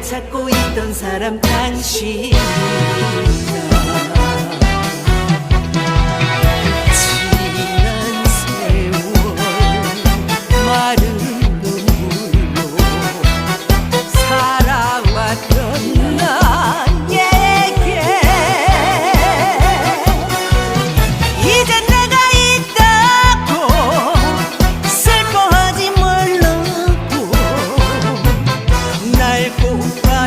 찾고 있던 사람 당신이다